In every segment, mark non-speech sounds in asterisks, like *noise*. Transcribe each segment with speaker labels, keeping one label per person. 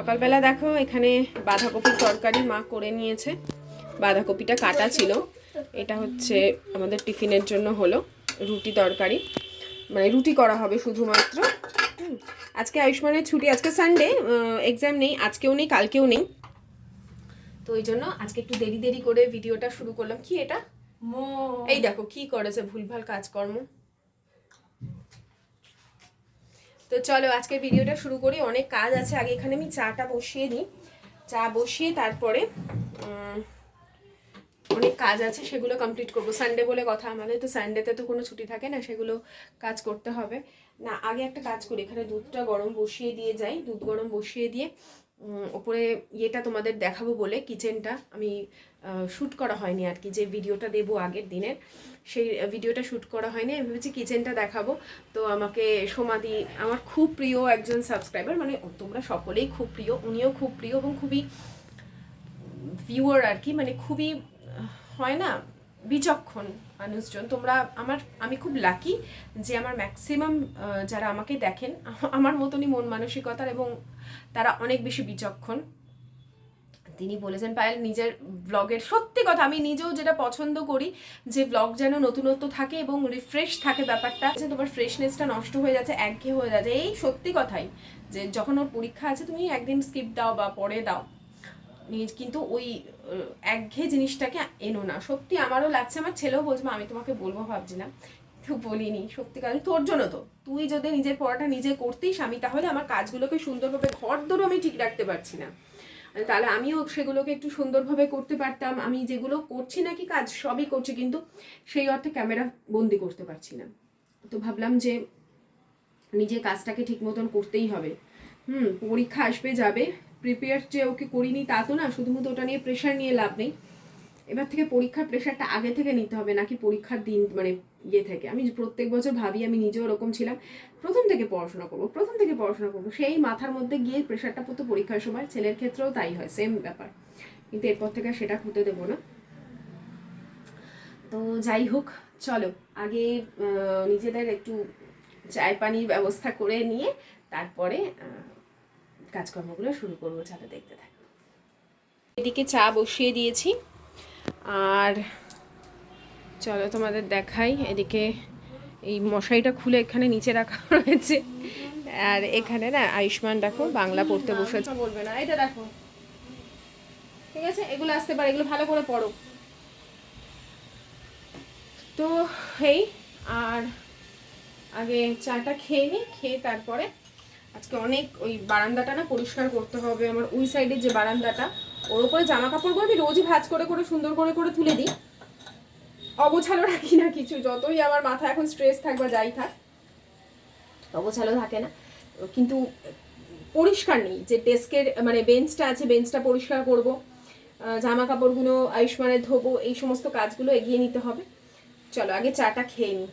Speaker 1: সকালবেলা দেখো এখানে বাঁধাকপির তরকারি মা করে নিয়েছে। বাঁধাকপিটা কাটা ছিল। এটা হচ্ছে আমাদের টিফিনের জন্য হলো রুটি তরকারি। মানে রুটি করা হবে শুধুমাত্র। আজকে আয়ুষ্মানের ছুটি আজকে সানডে এক্সাম নেই আজকেও নেই কালকেও নেই। তো ওই জন্য আজকে একটু দেরি দেরি করে ভিডিওটা শুরু করলাম। কি এটা? এই দেখো কি করেছে ভুলভাল কাজকর্ম। তো চলো আজকে ভিডিওটা শুরু করি। অনেক কাজ আছে, আগে এখানে আমি চাটা বসিয়ে দিই চা বসিয়ে তারপরে অনেক কাজ আছে, সেগুলো কমপ্লিট করব। সানডে বলে কথা, আমাদের তো সানডেতে তো কোনো ছুটি থাকে না, সেগুলো কাজ করতে হবে। না, আগে একটা কাজ করি, এখানে দুধটা গরম বসিয়ে দিয়ে যাই, দুধ গরম বসিয়ে দিয়ে ওপরে ইয়েটা তোমাদের দেখাবো বলে কিচেনটা আমি শ্যুট করা হয়নি আর কি, যে ভিডিওটা দেবো আগের দিনের, সেই ভিডিওটা শ্যুট করা হয়নি, আমি ভেবেছি কিচেনটা দেখাবো। তো আমাকে সমাধি আমার খুব প্রিয় একজন সাবস্ক্রাইবার মানে তোমরা সকলেই খুব প্রিয়, উনিও খুব প্রিয় এবং খুবই ভিউয়ার আর কি মানে খুবই হয় না, বিচক্ষণ মানুষজন। তোমরা, আমার, আমি খুব লাকি যে আমার ম্যাক্সিমাম যারা আমাকে দেখেন, আমার মতনই মন মানসিকতার এবং তারা অনেক বেশি বিচক্ষণ। তিনি বলেছেন, পায়েল, নিজের ব্লগের সত্যি কথা, আমি নিজেও যেটা পছন্দ করি, যে ব্লগ যেন নতুনত্ব থাকে এবং রিফ্রেশ থাকে ব্যাপারটা, যে তোমার ফ্রেশনেসটা নষ্ট হয়ে যাচ্ছে, একঘেয়ে হয়ে যাচ্ছে। এই সত্যি কথাই, যে যখন ওর পরীক্ষা আছে, তুমি একদিন স্কিপ দাও বা পরে দাও। কিন্তু ওই একঘেয়ে জিনিসটাকে এনো না। সত্যি আমারও লাগছে, আমার ছেলেও বলছে আমি তোমাকে বলব ভাবছিলাম। তো বলিনি সত্যিকার তোর জন্য তো। তুই যদি নিজের পড়াটা নিজে করতিস, আমি তাহলে আমার কাজগুলোকে সুন্দরভাবে ঘর ধরেও আমি ঠিক রাখতে পারছি না। তাহলে আমিও সেগুলোকে একটু সুন্দরভাবে করতে পারতাম। আমি যেগুলো করছি নাকি কাজ, সবই করছি, কিন্তু সেই অর্থে ক্যামেরা বন্দি করতে পারছি না। তো ভাবলাম যে নিজে কাজটাকে ঠিক মতন করতেই হবে। হুম, পরীক্ষা আসবে, যাবে। প্রিপেয়ার যে ওকে করিনি তা তো না, শুধুমাত্র ওটা নিয়ে প্রেশার নিয়ে লাভ নেই। এবার থেকে পরীক্ষার প্রেশারটা আগে থেকে নিতে হবে, নাকি পরীক্ষার দিন মানে ইয়ে থেকে। আমি প্রত্যেক বছর ভাবি আমি নিজেও ওরকম ছিলাম। প্রথম থেকে পড়াশোনা করব, প্রথম থেকে পড়াশোনা করব। সেই মাথার মধ্যে গিয়ে প্রেশারটা পড়তো পরীক্ষার সময়। ছেলের ক্ষেত্রেও তাই হয় সেম ব্যাপার। কিন্তু এরপর থেকে সেটা খুঁতে দেবো না। তো যাই হোক, চলো, আগে নিজেদের একটু চায় পানির ব্যবস্থা করে নিয়ে তারপরে কাজকর্মগুলো শুরু করব। চলো দেখতে থাকো। এদিকে চা বসিয়ে দিয়েছি। আর চলো তোমাদের দেখাই। এদিকে এই মশারিটা খুলে এখানে নিচে রাখা *laughs* রয়েছে। আর এখানে না আয়ুষ্মান দেখো বাংলা পড়তে বসে বলবে না, এটা দেখো। ঠিক আছে? এগুলো আসতে পারে, এগুলো ভালো করে পড়ো। তো এই আর আগে চাটা খেয়ে নিই খেয়ে তারপরে আজকে অনেক ওই বারান্দাটা না পরিষ্কার করতে হবে। আমার ওই সাইডের যে বারান্দাটা ওর উপরে জামা কাপড়গুলো আমি রোজই ভাজ করে করে সুন্দর করে করে তুলে দিই। অগোছালো রাখি না কিছু, যতই আমার মাথা এখন স্ট্রেস থাক বা যাই থাক, অগোছালো থাকে না। কিন্তু পরিষ্কার নেই যে ডেস্কের মানে বেঞ্চটা আছে বেঞ্চটা পরিষ্কার করব জামা কাপড়গুলো আয়ুষ্মানের ধোবো, এই সমস্ত কাজগুলো এগিয়ে নিতে হবে। চলো, আগে চাটা খেয়ে নিই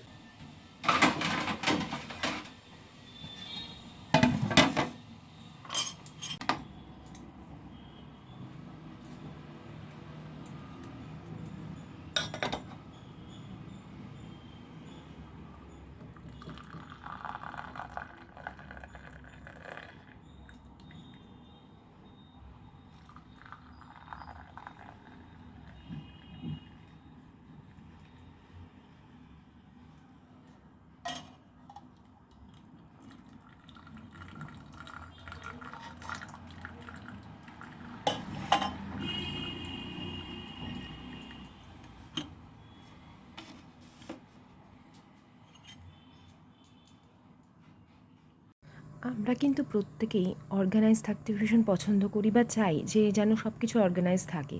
Speaker 2: আমরা কিন্তু প্রত্যেকেই অর্গানাইজ থাকতে ভীষণ পছন্দ করি বা চাই যে যেন সব কিছু অর্গানাইজ থাকে।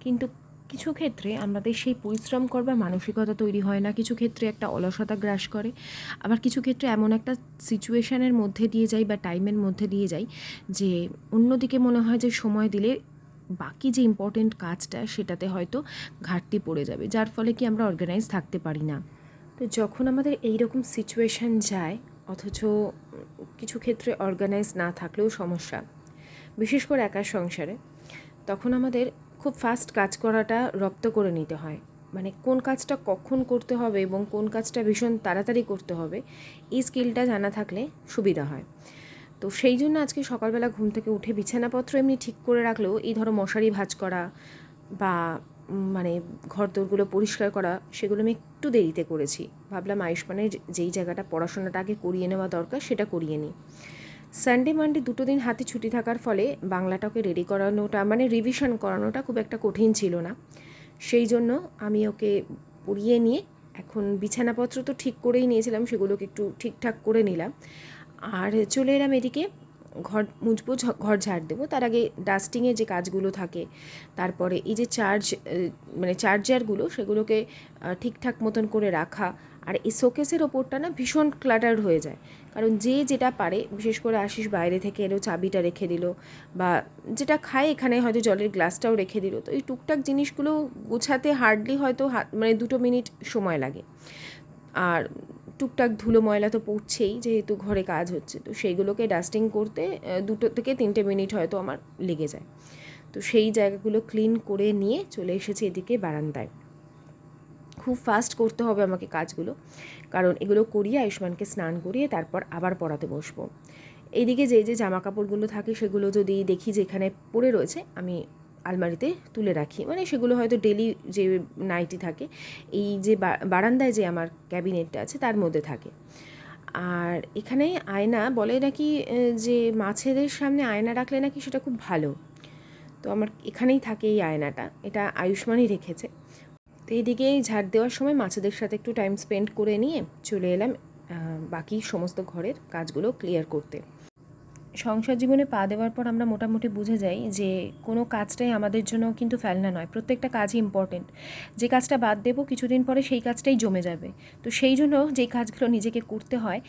Speaker 2: কিন্তু কিছু ক্ষেত্রে আমাদের সেই পরিশ্রম করবার মানসিকতা তৈরি হয় না, কিছু ক্ষেত্রে একটা অলসতা গ্রাস করে, আবার কিছু ক্ষেত্রে এমন একটা সিচুয়েশানের মধ্যে দিয়ে যাই বা টাইমের মধ্যে দিয়ে যাই যে অন্যদিকে মনে হয় যে সময় দিলে বাকি যে ইম্পর্টেন্ট কাজটা সেটাতে হয়তো ঘাটতি পড়ে যাবে, যার ফলে কি আমরা অর্গানাইজ থাকতে পারি না। তো যখন আমাদের এই রকম সিচুয়েশান যায়, অথচ কিছু ক্ষেত্রে অর্গানাইজ না থাকলেও সমস্যা। বিশেষ করে একার সংসারে। তখন আমাদের খুব ফাস্ট কাজ করাটা রপ্ত করে নিতে হয়। মানে কোন কাজটা কখন করতে হবে এবং কোন কাজটা ভীষণ তাড়াতাড়ি করতে হবে, এই স্কিলটা জানা থাকলে সুবিধা হয়। তো সেই জন্য আজকে সকালবেলা ঘুম থেকে উঠে বিছানাপত্র এমনি ঠিক করে রাখলেও এই ধরো মশারি ভাঁজ করা বা মানে ঘর দোরগুলো পরিষ্কার করা, সেগুলো আমি একটু দেরিতে করেছি। ভাবলাম আয়ুষ্মানের যেই জায়গাটা পড়াশোনাটা আগে করিয়ে নেওয়া দরকার সেটা করিয়ে নিই। সানডে মানডে দুটো দিন হাতে ছুটি থাকার ফলে বাংলাটাকে রেডি করানোটা মানে রিভিশন করানোটা খুব একটা কঠিন ছিল না। সেই জন্য আমি ওকে পড়িয়ে নিয়ে, এখন বিছানাপত্র তো ঠিক করেই নিয়েছিলাম, সেগুলোকে একটু ঠিকঠাক করে নিলাম। আর চলে এলাম এদিকে ঘর মুছবো ঘর ঝাড় দেবো। তার আগে ডাস্টিংয়ের যে কাজগুলো থাকে, তারপরে এই যে চার্জ মানে চার্জারগুলো সেগুলোকে ঠিকঠাক মতন করে রাখা। আর এই শোকেসের ওপরটা না ভীষণ ক্লাটার্ড হয়ে যায়। কারণ যে যেটা পারে, বিশেষ করে আশিস বাইরে থেকে এলো, চাবিটা রেখে দিল, বা যেটা খায় এখানে হয়তো জলের গ্লাসটাও রেখে দিল। তো এই টুকটাক জিনিসগুলো গোছাতে হার্ডলি হয়তো মানে দুটো মিনিট সময় লাগে। আর টুকটাক ধুলো ময়লা তো পড়ছেই যেহেতু ঘরে কাজ হচ্ছে। তো সেইগুলোকে ডাস্টিং করতে দুটো থেকে তিনটে মিনিট হয়তো আমার লেগে যায়। তো সেই জায়গাগুলো ক্লিন করে নিয়ে চলে এসেছি এদিকে বারান্দায়। খুব ফাস্ট করতে হবে আমাকে কাজগুলো। কারণ এগুলো করিয়ে আয়ুষ্মানকে স্নান করিয়ে তারপর আবার পড়াতে বসবো। এইদিকে যে যে জামা কাপড়গুলো থাকে সেগুলো যদি দেখি যেখানে পড়ে রয়েছে, আমি আলমারিতে তুলে রাখি। মানে সেগুলো হয়তো ডেলি যে নাইটি থাকে, এই যে বারান্দায় যে আমার ক্যাবিনেটটা আছে তার মধ্যে থাকে। আর এখানে আয়না বলে নাকি যে মাছেদের সামনে আয়না রাখলে নাকি সেটা খুব ভালো। তো আমার এখানেই থাকে এই আয়নাটা, এটা আয়ুষ্মানই রেখেছে। তো এইদিকে এই ঝাড় দেওয়ার সময় মাছেদের সাথে একটু টাইম স্পেন্ড করে নিয়ে চলে এলাম বাকি সমস্ত ঘরের কাজগুলো ক্লিয়ার করতে। সংসার জীবনে পা দেওয়ার পর আমরা মোটামুটি বুঝে যাই যে কোনো কাজটাই আমাদের জন্য কিন্তু ফেলনা নয়। প্রত্যেকটা কাজই ইম্পর্টেন্ট যে কাজটা বাদ দেবো, কিছুদিন পরে সেই কাজটাই জমে যাবে। তো সেই জন্য যেই কাজগুলো নিজেকে করতে হয়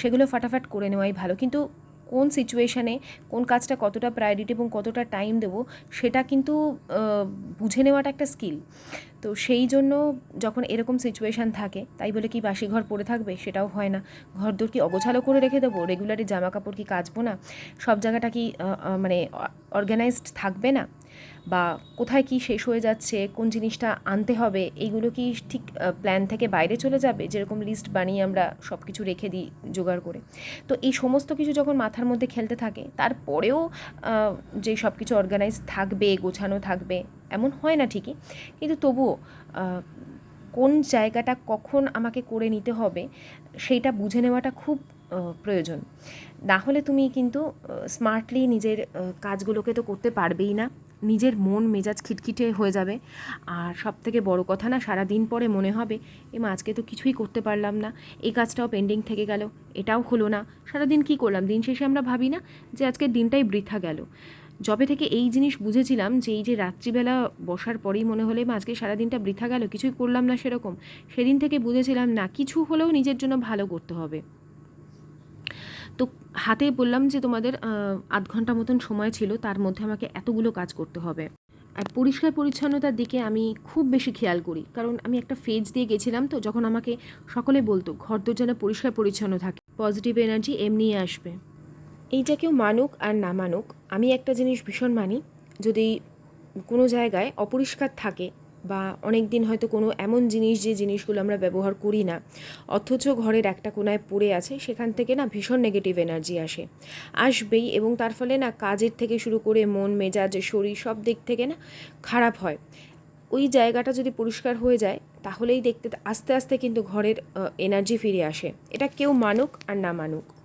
Speaker 2: সেগুলো ফাটাফাট করে নেওয়াই ভালো। কিন্তু কোন সিচুয়েশানে কোন কাজটা কতটা প্রায়োরিটি এবং কতটা টাইম দেবো, সেটা কিন্তু বুঝে নেওয়াটা একটা স্কিল তো সেই জন্য যখন এরকম সিচুয়েশান থাকে, তাই বলে কি বাসি ঘর পড়ে থাকবে? সেটাও হয় না। ঘর দোর কি অগোছালো করে রেখে দেবো? রেগুলারই জামা কাপড় কি কাচবো না? সব জায়গাটা কি মানে অর্গানাইজড থাকবে না? বা কোথায় কি শেষ হয়ে যাচ্ছে? কোন জিনিসটা আনতে হবে? এইগুলো কি ঠিক প্ল্যান থেকে বাইরে চলে যাবে? যেরকম লিস্ট বানিয়ে আমরা সব কিছু রেখে দিই জোগাড় করে। তো এই সমস্ত কিছু যখন মাথার মধ্যে খেলতে থাকে, তারপরেও যে সব কিছু অর্গানাইজ থাকবে, গোছানো থাকবে এমন হয় না ঠিকই। কিন্তু তবুও কোন জায়গাটা কখন আমাকে করে নিতে হবে, সেইটা বুঝে নেওয়াটা খুব প্রয়োজন। না হলে তুমি কিন্তু স্মার্টলি নিজের কাজগুলোকে তো করতে পারবেই না। নিজের মন, মেজাজ খিটখিটে হয়ে যাবে। আর সব থেকে বড় কথা না সারা দিন পরে মনে হবে, এ আজকে তো কিছুই করতে পারলাম না। এই কাজটাও পেন্ডিং থেকে গেল, এটাও হলো না। সারাদিন কী করলাম? দিন শেষে আমরা ভাবি না যে আজকের দিনটাই বৃথা গেল। যবে থেকে এই জিনিস বুঝেছিলাম যে এই যে রাত্রিবেলা বসার পরেই মনে হলে আজকে সারাদিনটা বৃথা গেল, কিছুই করলাম না সেরকম, সেদিন থেকে বুঝেছিলাম না, কিছু হলেও নিজের জন্য ভালো করতে হবে। তো হাতে বললাম যে তোমাদের আধ ঘণ্টা মতন সময় ছিল, তার মধ্যে আমাকে এতগুলো কাজ করতে হবে। আর পরিষ্কার পরিচ্ছন্নতার দিকে আমি খুব বেশি খেয়াল করি, কারণ আমি একটা ফেজ দিয়ে গেছিলাম তো, যখন আমাকে সকলে বলতো, ঘর দোর যেন পরিষ্কার পরিচ্ছন্ন থাকে, পজিটিভ এনার্জি এমনিই আসবে। এইটা কেউ মানুক আর না মানুক, আমি একটা জিনিস ভীষণ মানি, যদি কোনো জায়গায় অপরিষ্কার থাকে বা অনেক দিন হয়তো কোনো এমন জিনিস যে জিনিসগুলো আমরা ব্যবহার করি না, অথচ ঘরের একটা কোনায় পড়ে আছে, সেখান থেকে না ভীষণ নেগেটিভ এনার্জি আসে। আসবেই এবং তার ফলে না কাজের থেকে শুরু করে মন, মেজাজ, শরীর সব দিক থেকে না খারাপ হয়। ওই জায়গাটা যদি পরিষ্কার হয়ে যায়, তাহলেই দেখতে, আস্তে আস্তে কিন্তু ঘরের এনার্জি ফিরে আসে। এটা কেউ মানুক আর না মানুক।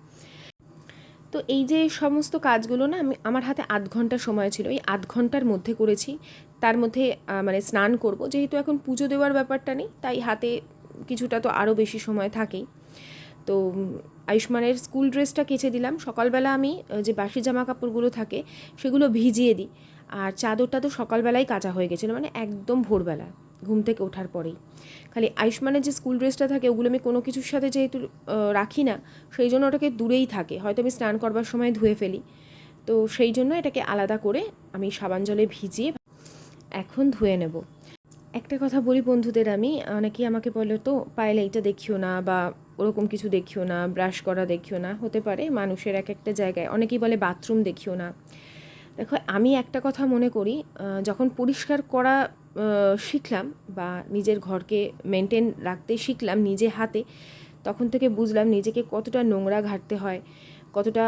Speaker 2: তো এই যে সমস্ত কাজগুলো না, আমি, আমার হাতে আধ ঘণ্টা সময় ছিল। এই আধ ঘণ্টার মধ্যে করেছি। তার মধ্যে মানে স্নান করব। যেহেতু এখন পুজো দেওয়ার ব্যাপারটা নেই, তাই হাতে কিছুটা তো আরও বেশি সময় থাকেই। তো, আয়ুষ্মানের স্কুল ড্রেসটা কেচে দিলাম। সকালবেলা আমি যে বাসি জামা কাপড়গুলো থাকে, সেগুলো ভিজিয়ে দিই। আর চাদরটা তো সকালবেলায় কাচা হয়ে গেছিল মানে একদম ভোরবেলা। ঘুম থেকে ওঠার পরেই। খালি আয়ুষ্মানের যে স্কুল ড্রেসটা থাকে, ওগুলো আমি কোনো কিছুর সাথে যেহেতু রাখি না, সেই জন্য ওটাকে দূরেই থাকে। হয়তো আমি স্নান করবার সময় ধুয়ে ফেলি। তো সেই জন্য এটাকে আলাদা করে আমি সাবান জলে ভিজিয়ে এখন ধুয়ে নেব। একটা কথা বলি বন্ধুদের আমি, অনেকেই আমাকে বলে তো পায়েল এইটা দেখিও না বা ওরকম কিছু দেখিও না ব্রাশ করা দেখিও না। হতে পারে মানুষের এক একটা জায়গায়। অনেকেই বলে বাথরুম দেখিও না। দেখো, আমি একটা কথা মনে করি যখন পরিষ্কার করা শিখলাম বা নিজের ঘরকে মেনটেন রাখতে শিখলাম নিজে হাতে, তখন থেকে বুঝলাম নিজেকে কতটা নোংরা ঘাটতে হয়, কতটা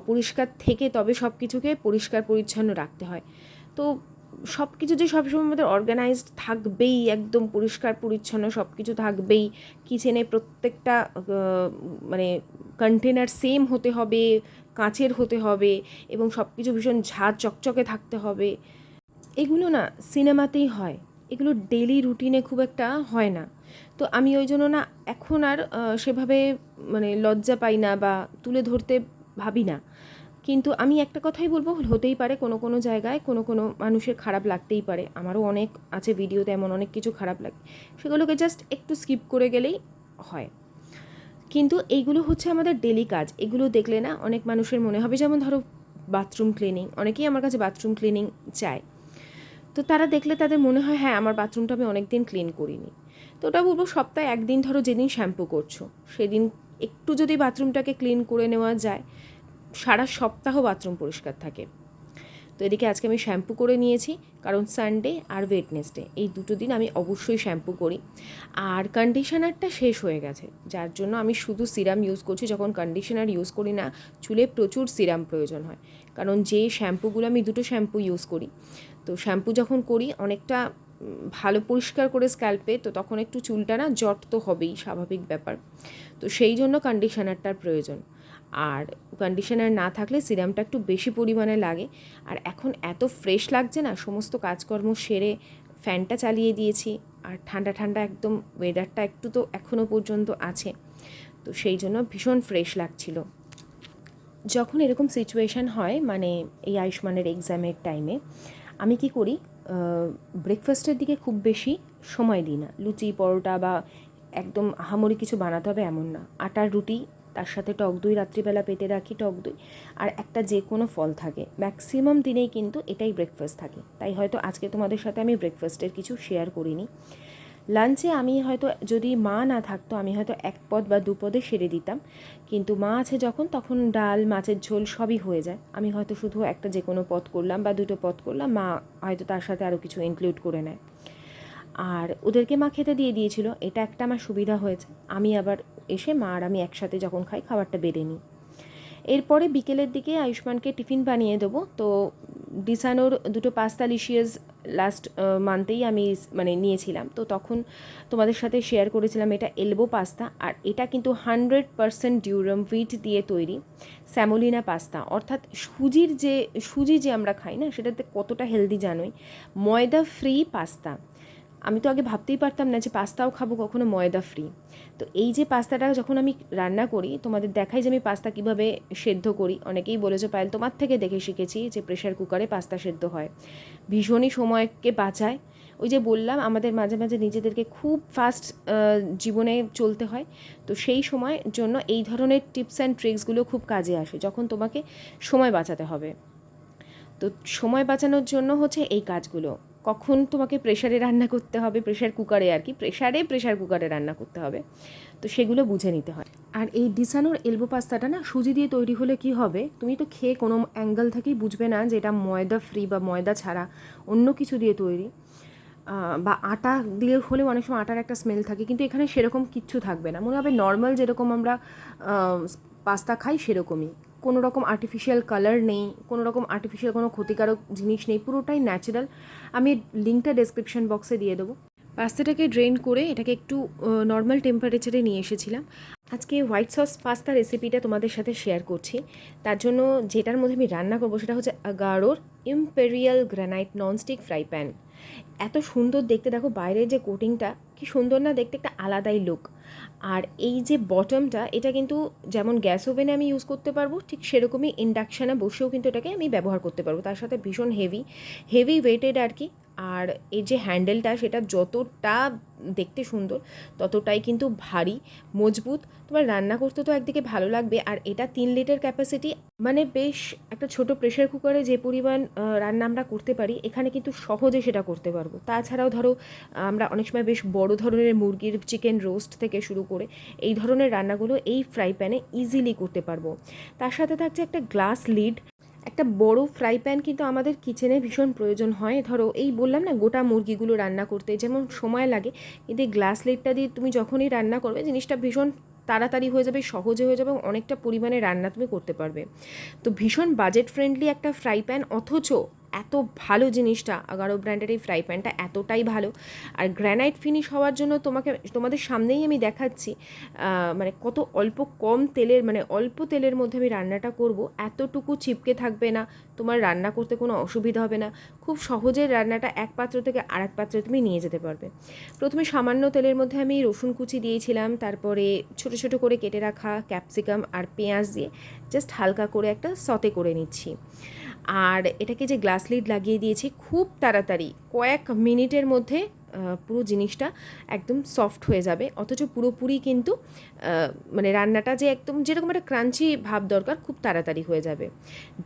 Speaker 2: অপরিষ্কার থেকে তবে সব কিছুকে পরিষ্কার পরিচ্ছন্ন রাখতে হয়। তো সব কিছু যে সবসময় আমাদের অর্গানাইজড থাকবেই, একদম পরিষ্কার পরিচ্ছন্ন সব কিছু থাকবেই কিচেনে প্রত্যেকটা মানে কন্টেনার সেম হতে হবে কাঁচের হতে হবে এবং সব কিছু ভীষণ ঝাঁ চকচকে থাকতে হবে। এগুলো না সিনেমাতেই হয়। এগুলো ডেলি রুটিনে খুব একটা হয় না। তো আমি ওই জন্য না এখন আর সেভাবে মানে লজ্জা পাই না বা তুলে ধরতে ভাবি না। কিন্তু আমি একটা কথাই বলব, হতেই পারে কোনো কোনো জায়গায় কোনো কোনো মানুষের খারাপ লাগতেই পারে। আমারও অনেক আছে ভিডিওতে এমন অনেক কিছু খারাপ লাগে। সেগুলোকে জাস্ট একটু স্কিপ করে গেলেই হয়। কিন্তু এইগুলো হচ্ছে আমাদের ডেলি কাজ। এগুলো দেখলে না অনেক মানুষের মনে হবে যেমন ধরো বাথরুম ক্লিনিং অনেকেই আমার কাছে বাথরুম ক্লিনিং চায়। তো তারা দেখলে তাদের মনে হয় হ্যাঁ আমার বাথরুমটা আমি অনেক দিন ক্লিন করিনি। তো ওটা বলব, সপ্তাহে একদিন ধরো যেদিন শ্যাম্পু করছ, সেদিন একটু যদি বাথরুমটাকে ক্লিন করে নেওয়া যায়, সারা সপ্তাহ বাথরুম পরিষ্কার থাকে। তো এদিকে আজকে আমি শ্যাম্পু করে নিয়েছি, কারণ সানডে আর ওয়েটনেসডে এই দুটো দিন আমি অবশ্যই শ্যাম্পু করি। আর কন্ডিশনারটা শেষ হয়ে গেছে, যার জন্য আমি শুধু সিরাম ইউজ করছি, যখন কন্ডিশনার ইউজ করি না, চুলে প্রচুর সিরাম প্রয়োজন হয়। কারণ যে শ্যাম্পুগুলো আমি দুটো শ্যাম্পু ইউজ করি, তো শ্যাম্পু যখন করি, অনেকটা ভালো পরিষ্কার করে স্ক্যাল্পে তো তখন একটু চুলটা না জট তো হবেই, স্বাভাবিক ব্যাপার। তো সেই জন্য কন্ডিশনারটার প্রয়োজন। আর কন্ডিশনার না থাকলে সিরামটা একটু বেশি পরিমাণে লাগে। আর এখন এত ফ্রেশ লাগছে না, সমস্ত কাজকর্ম সেরে ফ্যানটা চালিয়ে দিয়েছি। আর ঠান্ডা ঠান্ডা একদম ওয়েদারটা একটু তো এখনও পর্যন্ত আছে। তো সেই জন্য ভীষণ ফ্রেশ লাগছিল। যখন এরকম সিচুয়েশান হয় মানে এই আয়ুষ্মানের এক্সামের টাইমে আমি কি করি ব্রেকফাস্টের দিকে খুব বেশি সময় দিই না। লুচি, পরোটা বা একদম আহামরি কিছু বানাতে হবে এমন না। আটার রুটি তার সাথে টক দই রাত্রিবেলা পেতে রাখি টক দই। আর একটা যে কোনো ফল থাকে। ম্যাক্সিমাম দিনেই কিন্তু এটাই ব্রেকফাস্ট থাকে। তাই হয়তো আজকে তোমাদের সাথে আমি ব্রেকফাস্টের কিছু শেয়ার করিনি। লাঞ্চে আমি হয়তো যদি মা না থাকতো, আমি হয়তো এক পদ বা দু পদে সেরে দিতাম। কিন্তু মা আছে যখন, তখন ডাল, মাছের ঝোল সবই হয়ে যায়। আমি হয়তো শুধু একটা যে কোনো পদ করলাম বা দুটো পদ করলাম, মা হয়তো তার সাথে আরও কিছু ইনক্লুড করে নেয়। আর ওদেরকে মা খেতে দিয়ে দিয়েছিল। এটা একটা আমার সুবিধা হয়েছে। আমি আবার এসে মা আর আমি একসাথে যখন খাই, খাবারটা বেড়ে নিই। এরপরে বিকেলের দিকে আয়ুষ্মানকে টিফিন বানিয়ে দেবো। তো ডিসানোর দুটো পাস্তা লিশিয়াস লাস্ট মান্থেই আমি মানে নিয়েছিলাম। তো তখন তোমাদের সাথে শেয়ার করেছিলাম এটা এলবো পাস্তা আর এটা কিন্তু হান্ড্রেড পারসেন্ট ডিউরাম হুইট দিয়ে তৈরি স্যামোলিনা পাস্তা অর্থাৎ সুজির যে, সুজি যে আমরা খাই না, সেটাতে কতটা হেলদি জানোই? ময়দা ফ্রি পাস্তা আমি তো আগে ভাবতেই পারতাম না যে পাস্তাও খাব কখনো ময়দা ফ্রি তো এই যে পাস্তাটা যখন আমি রান্না করি, তোমাদের দেখাই যে আমি পাস্তা কীভাবে সেদ্ধ করি। অনেকেই বলেছে, পায়েল, তোমার থেকে দেখে শিখেছি যে প্রেশার কুকারে পাস্তা সেদ্ধ হয়। ভীষণই সময়কে বাঁচায়। ওই যে বললাম, আমাদের মাঝে মাঝে নিজেদেরকে খুব ফাস্ট জীবনে চলতে হয়। তো সেই সময় জন্য এই ধরনের টিপস অ্যান্ড ট্রিক্সগুলো খুব কাজে আসে, যখন তোমাকে সময় বাঁচাতে হবে। তো সময় বাঁচানোর জন্য হচ্ছে এই কাজগুলো। কখন তোমাকে প্রেশারে রান্না করতে হবে? প্রেশার কুকারে আর কি। প্রেশারে প্রেশার কুকারে রান্না করতে হবে। তো সেগুলো বুঝে নিতে হয়। আর এই ডিসানোর এলবো পাস্তাটা না, সুজি দিয়ে তৈরি হলে কি হবে? তুমি তো খেয়ে কোনো অ্যাঙ্গেল থেকেই বুঝবে না যে এটা ময়দা ফ্রি বা ময়দা ছাড়া অন্য কিছু দিয়ে তৈরি। বা আটা দিয়ে হলেও অনেক সময় আটার একটা স্মেল থাকে, কিন্তু এখানে সেরকম কিচ্ছু থাকবে না। মনে হবে নর্মাল যেরকম আমরা পাস্তা খাই সেরকমই। কোনো রকম আর্টিফিশিয়াল কালার নেই কোনো রকম আর্টিফিশিয়াল কোনো ক্ষতিকারক জিনিস নেই, পুরোটাই ন্যাচারাল আমি লিঙ্কটা ডেসক্রিপশন বক্সে দিয়ে দেবো। পাস্তাটাকে ড্রেন করে এটাকে একটু নর্মাল টেম্পারেচারে নিয়ে এসেছিলাম। আজকে হোয়াইট সস পাস্তা রেসিপিটা তোমাদের সাথে শেয়ার করছি। তার জন্য যেটার মধ্যে আমি রান্না করব সেটা হচ্ছে আগারোর imperial granite nonstick fry pan এত সুন্দর দেখতে, দেখো বাইরের যে কোটিংটা কি সুন্দর না দেখতে একটা আলাদাই লুক আর এই যে বটমটা এটা কিন্তু যেমন গ্যাস ওভেনে আমি ইউজ করতে পারব, ঠিক সেরকমই ইন্ডাকশানে বসেও কিন্তু এটাকে আমি ব্যবহার করতে পারব। তার সাথে ভীষণ হেভি হেভি ওয়েটেড আর কি। আর এই যে হ্যান্ডেলটা, সেটা যতটা দেখতে সুন্দর, ততটাই কিন্তু ভারী, মজবুত। তোমার রান্না করতে তো একদিকে ভালো লাগবে, আর এটা তিন লিটার ক্যাপাসিটি মানে বেশ একটা ছোট প্রেশার কুকারে যে পরিমাণ রান্না আমরা করতে পারি, এখানে কিন্তু সহজে সেটা করতে পারব। তাছাড়াও ধরো, আমরা অনেক সময় বেশ বড় ধরনের মুরগির চিকেন রোস্ট থেকে শুরু করে এই ধরনের রান্নাগুলো এই ফ্রাই প্যানে ইজিলি করতে পারব। তার সাথে থাকছে একটা গ্লাস লিড একটা বড় ফ্রাই প্যান কিন্তু আমাদের কিচেনে ভীষণ প্রয়োজন হয়। ধরো, এই বললাম না, গোটা মুরগিগুলো রান্না করতে, যেমন সময় লাগে কিন্তু এই গ্লাস লেটটা দিয়ে তুমি যখনই রান্না করবে, জিনিসটা ভীষণ তাড়াতাড়ি হয়ে যাবে, সহজে হয়ে যাবে এবং অনেকটা পরিমাণে রান্না তুমি করতে পারবে। তো ভীষণ বাজেট ফ্রেন্ডলি একটা ফ্রাই প্যান অথচ এত ভালো জিনিসটা, আগারো ব্র্যান্ডের এই ফ্রাই প্যানটা এতটাই ভালো। আর গ্র্যানাইট ফিনিশ হওয়ার জন্য তোমাকে, তোমাদের সামনেই আমি দেখাচ্ছি মানে কত অল্প কম তেলের মানে অল্প তেলের মধ্যে আমি রান্নাটা করব। এতটুকু চিপকে থাকবে না, তোমার রান্না করতে কোনো অসুবিধা হবে না। খুব সহজে রান্নাটা এক পাত্র থেকে আর এক পাত্রে তুমি নিয়ে যেতে পারবে। প্রথমে সামান্য তেলের মধ্যে আমি রসুন কুচি দিয়েছিলাম, তারপরে ছোট ছোট করে কেটে রাখা ক্যাপসিকাম আর পেঁয়াজ দিয়ে জাস্ট হালকা করে একটা সতে করে নিচ্ছি। আর এটাকে যে গ্লাস লিড লাগিয়ে দিয়েছি খুব তাড়াতাড়ি, কয়েক মিনিটের মধ্যে পুরো জিনিসটা একদম সফট হয়ে যাবে। অথচ পুরোপুরি কিন্তু মানে রান্নাটা যে একদম যেরকম একটা ক্রাঞ্চি ভাব দরকার, খুব তাড়াতাড়ি হয়ে যাবে।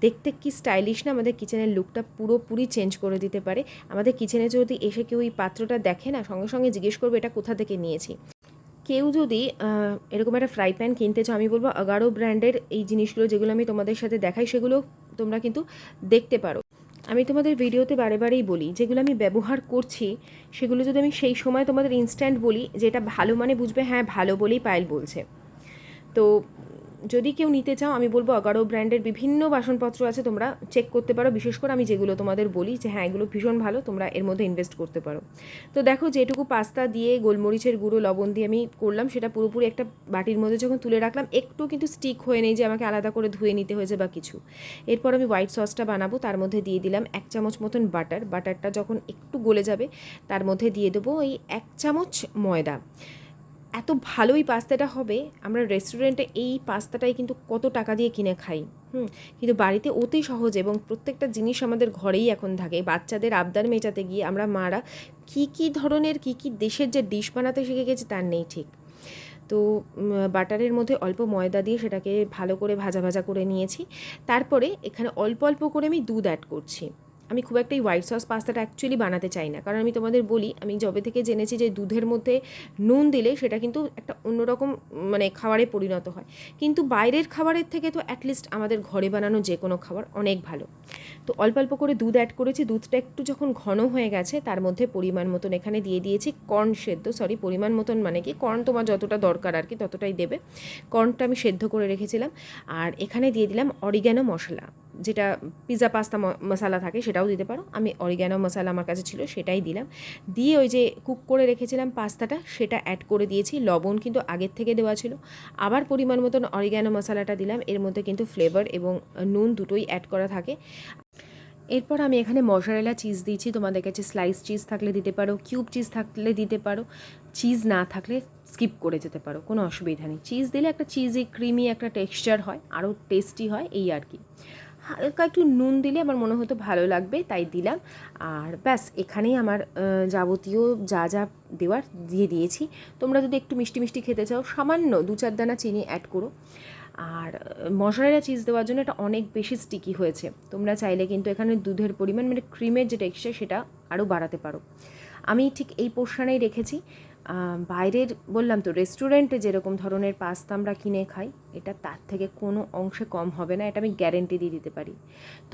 Speaker 2: দেখতে কি স্টাইলিশ না আমাদের কিচেনের লুকটা পুরোপুরি চেঞ্জ করে দিতে পারে। আমাদের কিচেনে যদি এসে কেউ এই পাত্রটা দেখে না, সঙ্গে সঙ্গে জিজ্ঞেস করবে এটা কোথা থেকে নিয়েছি। কেউ যদি এরকম একটা ফ্রাই প্যান কিনতে চাও, আমি বলব আগারো ব্র্যান্ডের এই জিনিসগুলো যেগুলো আমি তোমাদের সাথে দেখাই, সেগুলো তোমরা কিন্তু দেখতে পারো। আমি তোমাদের ভিডিওতে বারে বারেই বলি, যেগুলো আমি ব্যবহার করছি, সেগুলো যদি আমি সেই সময় তোমাদের ইনস্ট্যান্ট বলি, যেটা ভালো মানে বুঝবে হ্যাঁ ভালো বলেই পায়েল বলছে। তো যদি কেউ নিতে চাও, আমি বলব আগারো ব্র্যান্ডের বিভিন্ন বাসনপত্র আছে, তোমরা চেক করতে পারো। বিশেষ করে আমি যেগুলো তোমাদের বলি যে হ্যাঁ এগুলো ভীষণ ভালো, তোমরা এর মধ্যে ইনভেস্ট করতে পারো। তো দেখো, যেটুকু পাস্তা দিয়ে গোলমরিচের গুঁড়ো, লবণ দিয়ে আমি করলাম, সেটা পুরোপুরি একটা বাটির মধ্যে যখন তুলে রাখলাম, একটু কিন্তু স্টিক হয়ে নেই যে, আমাকে আলাদা করে ধুয়ে নিতে হয়েছে বা কিছু। এরপর আমি হোয়াইট সসটা বানাবো, তার মধ্যে দিয়ে দিলাম এক চামচ মতন বাটার বাটারটা যখন একটু গলে যাবে, তার মধ্যে দিয়ে দেবো ওই এক চামচ ময়দা। এত ভালোই পাস্তাটা হবে, আমরা রেস্টুরেন্টে এই পাস্তাটাই কিন্তু কত টাকা দিয়ে কিনে খাই। হুম, কিন্তু বাড়িতে অতি সহজ এবং প্রত্যেকটা জিনিস আমাদের ঘরেই এখন থাকে। বাচ্চাদের আবদার মেটাতে গিয়ে আমরা, মারা কী কী ধরনের, কী কী দেশের যে ডিশ বানাতে শিখে গেছি তার নেই ঠিক। তো বাটারের মধ্যে অল্প ময়দা দিয়ে সেটাকে ভালো করে ভাজা ভাজা করে নিয়েছি। তারপরে এখানে অল্প অল্প করে আমি দুধ অ্যাড করছি। আমি খুব একটা এই হোয়াইট সস পাস্তাটা অ্যাকচুয়ালি বানাতে চাই না। কারণ আমি তোমাদের বলি, আমি জবে থেকে জেনেছি যে দুধের মধ্যে নুন দিলে সেটা কিন্তু একটা অন্যরকম মানে খাবারে পরিণত হয়। কিন্তু বাইরের খাবারের থেকে তো অ্যাটলিস্ট আমাদের ঘরে বানানো যে কোনো খাবার অনেক ভালো। তো অল্প অল্প করে দুধ অ্যাড করেছি, দুধটা একটু যখন ঘন হয়ে গেছে, তার মধ্যে পরিমাণ মতন এখানে দিয়ে দিয়েছি কর্ন সেদ্ধ সরি পরিমাণ মতন মানে কি কর্ন তোমার যতটা দরকার আর কি ততটাই দেবে। কর্নটা আমি সেদ্ধ করে রেখেছিলাম। আর এখানে দিয়ে দিলাম অরিগ্যানো মশলা। যেটা পিৎজা পাস্তা মশলা থাকে সেটাও দিতে পারো। আমি অরিগ্যানো মশলা আমার কাছে ছিল, সেটাই দিলাম। দিয়ে ওই যে কুক করে রেখেছিলাম পাস্তাটা, সেটা অ্যাড করে দিয়েছি। লবণ কিন্তু আগের থেকে দেওয়া ছিল। আবার পরিমাণ মতন অরিগ্যানো মশলাটা দিলাম। এর মধ্যে কিন্তু ফ্লেভার এবং নুন দুটোই অ্যাড করা থাকে। এরপর আমি এখানে মশারেলা চিজ দিয়েছি। তোমাদের কাছে স্লাইস চিজ থাকলে দিতে পারো কিউব চিজ থাকলে দিতে পারো। চিজ না থাকলে স্কিপ করে যেতে পারো, কোনো অসুবিধা নেই। চিজ দিলে একটা চিজি ক্রিমি একটা টেক্সচার হয়, আরও টেস্টি হয়, এই আর কি। হালকা একটু নুন দিলে আমার মনে হতো ভালো লাগবে, তাই দিলাম। আর ব্যাস, এখানেই আমার যাবতীয় যা যা দেওয়ার দিয়ে দিয়েছি। তোমরা যদি একটু মিষ্টি মিষ্টি খেতে চাও, সামান্য দু চার দানা চিনি অ্যাড করো। আর মশলাটা চিজ দেওয়ার জন্য এটা অনেক বেশি স্টিকি হয়েছে। তোমরা চাইলে কিন্তু এখানে দুধের পরিমাণ মানে ক্রিমের যে টেক্সচার সেটা আরও বাড়াতে পারো। আমি ঠিক এই পোর্শনেই রেখেছি। বাইরের বললাম তো রেস্টুরেন্টে যেরকম ধরনের পাস্তা আমরা কিনে খাই, এটা তার থেকে কোনো অংশে কম হবে না, এটা আমি গ্যারেন্টি দিয়ে দিতে পারি।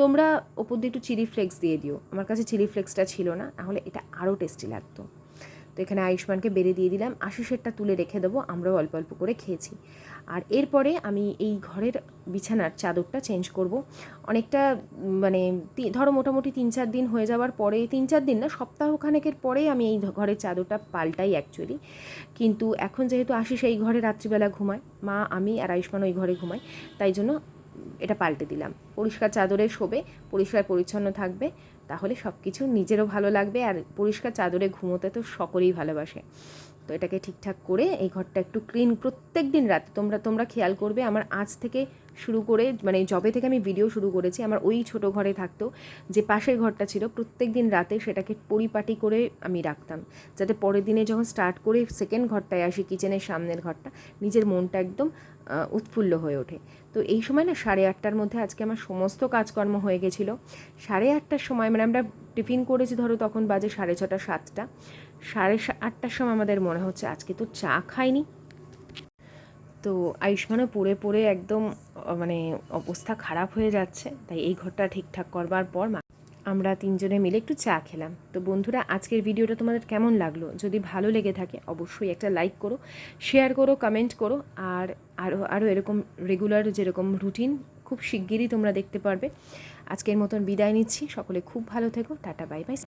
Speaker 2: তোমরা ওপর দিয়ে একটু চিলি ফ্লেক্স দিয়ে দিও, আমার কাছে চিলি ফ্লেক্সটা ছিল না, তাহলে এটা আরও টেস্টি লাগতো। তো এখানে আয়ুষ্মানকে বেড়ে দিয়ে দিলাম আশিসেরটা তুলে রেখে দেবো, আমরাও অল্প অল্প করে খেয়েছি। আর এরপরে আমি এই ঘরের বিছানার চাদরটা চেঞ্জ করব। অনেকটা মানে ধরো মোটামুটি তিন চার দিন হয়ে যাওয়ার পরে, তিন চার দিন না, সপ্তাহখানেকের পরেই আমি এই ঘরের চাদরটা পাল্টাই অ্যাকচুয়ালি কিন্তু এখন যেহেতু আশিস এই ঘরে রাত্রিবেলা ঘুমায়, মা, আমি আর আয়ুষ্মান ওই ঘরে ঘুমাই, তাই জন্য এটা পাল্টে দিলাম। পরিষ্কার চাদরে শোবে, পরিষ্কার পরিচ্ছন্ন থাকবে, তাহলে সব কিছু নিজেরও ভালো লাগবে, আর পরিষ্কার চাদরে ঘুমোতে তো সকলেই ভালোবাসে। তো এটাকে ঠিকঠাক করে এই ঘরটা একটু ক্লিন প্রত্যেক দিন রাতে। তোমরা তোমরা খেয়াল করবে, আমার আজ থেকে শুরু করে মানে জবে থেকে আমি ভিডিও শুরু করেছি, আমার ওই ছোট ঘরে থাকতো, যে পাশের ঘরটা ছিল প্রত্যেক দিন রাতে সেটাকে পরিপাটি করে আমি রাখতাম। যাতে পরের দিনে যখন স্টার্ট করে সেকেন্ড ঘরটায় আসি কিচেনের সামনের ঘরটা, নিজের মনটা একদম উৎফুল্ল হয়ে ওঠে। তো এই সময় না সাড়ে আটটার মধ্যে আজকে আমার সমস্ত কাজকর্ম হয়ে গেছিল। সাড়ে আটটার সময় মানে আমরা টিফিন করেছি ধরো তখন বাজে সাড়ে ছটা, সাতটা। সাড়ে আটটার সময় আমাদের মনে হচ্ছে আজকে তো চা খাইনি। তো আয়ুষ্মানও পড়ে পড়ে একদম মানে অবস্থা খারাপ হয়ে যাচ্ছে, তাই এই ঘরটা ঠিকঠাক করবার পর আমরা তিনজনে মিলে একটু চা খেলাম। তো বন্ধুরা, আজকের ভিডিওটা তোমাদের কেমন লাগল? যদি ভালো লেগে থাকে, অবশ্যই একটা লাইক করো, শেয়ার করো, কমেন্ট করো, আর আরও আরও এরকম রেগুলার যেরকম রুটিন, খুব শিগগিরই তোমরা দেখতে পারবে। আজকের মতন বিদায় নিচ্ছি। সকলে খুব ভালো থেকো। Tata, bye bye.